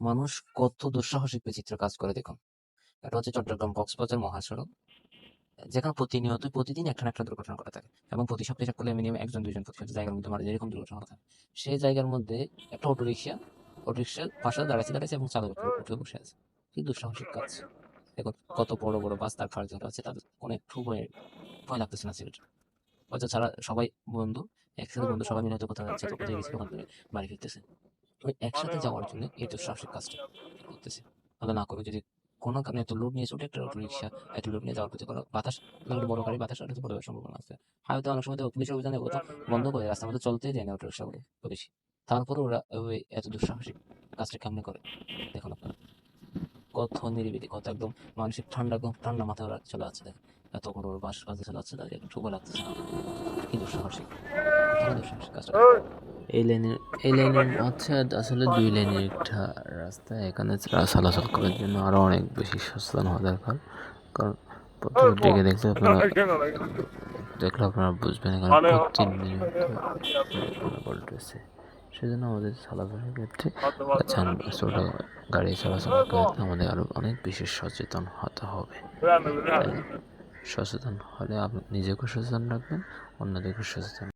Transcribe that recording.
মানুষ কত দুঃসাহসিক বিচিত্র কাজ করে দেখুন। এটা হচ্ছে চট্টগ্রাম কক্সবাজার মহাসড়ক, যেখানে প্রতিনিয়ত প্রতিদিন একটা একটা দুর্ঘটনা ঘটে থাকে এবং প্রতি সপ্তাহে করলে মিনিমাম একজন, দুইজন প্রতি জায়গার মধ্যে মারা যায়, এরকম দুর্ঘটনা ঘটে থাকে। সেই জায়গার মধ্যে একটা অটো রিক্সা অটো রিক্সার পাশে দাঁড়াইছে দাঁড়াইছে এবং চালক উঠে বসে আছে। কি দুঃসাহসিক কাজ। দেখুন, কত বড় বড় বাস তার ফার্জ আছে তাদের অনেক ভয় ভয় লাগতেছে না সিলেট। হয়তো ছাড়া সবাই বন্ধু, একসাথে বন্ধু সবাই মিলে হয়তো কোথাও যাচ্ছে বাড়ি ফিরতেছে। একসাথে যাওয়ার জন্য এই তো দুঃসাহসিক কাজটা করতেছে। তাহলে না করে যদি কোনো কারণে এত লোড নিয়ে ছুটে একটা অটো রিক্সা এত লোড নিয়ে যাওয়ার প্রতি কোনো বাতাস একটা বড় গাড়ি বাতাস পড়ে যাওয়ার সম্ভাবনা আছে। হয়তো অনেক সময় তো পুলিশের অভিযানে কোথাও বন্ধ করে রাস্তার মধ্যে চলতেই দেয় না অটো রিক্সাগুলো পুলিশ। তারপরে ওরা ওই এত দুঃসাহসিক কাজটা কেমনে করে? দেখুন আপনারা। কত নিরিবিলি কত একদম মানসিক ঠান্ডা একদম ঠান্ডা মাথায় ওরা চলে যাচ্ছে দেখেন। এত বড় বড় বাস বাজে চলে যাচ্ছে তাদের একটু লাগতেছে কি দুঃসাহসিক দুঃসাহসিক কাজটা। এই লাইনের এই লাইনের হচ্ছে আসলে দুই লাইনের একটা রাস্তা এখানে চলাচল করার জন্য আরও অনেক বেশি সচেতন হওয়া দরকার। কারণ প্রথম দিকে দেখলে আপনারা দেখলে আপনারা বুঝবেন এখানে প্রতিদিন বলতেছে সেজন্য আমাদের চলাচলের ক্ষেত্রে আচ্ছা ছোট গাড়ি চলাচলের ক্ষেত্রে আমাদের আরও অনেক বেশি সচেতন হতে হবে। তাই সচেতন হলে আপনি নিজেকেও সচেতন রাখবেন অন্যদেরকেও সচেতন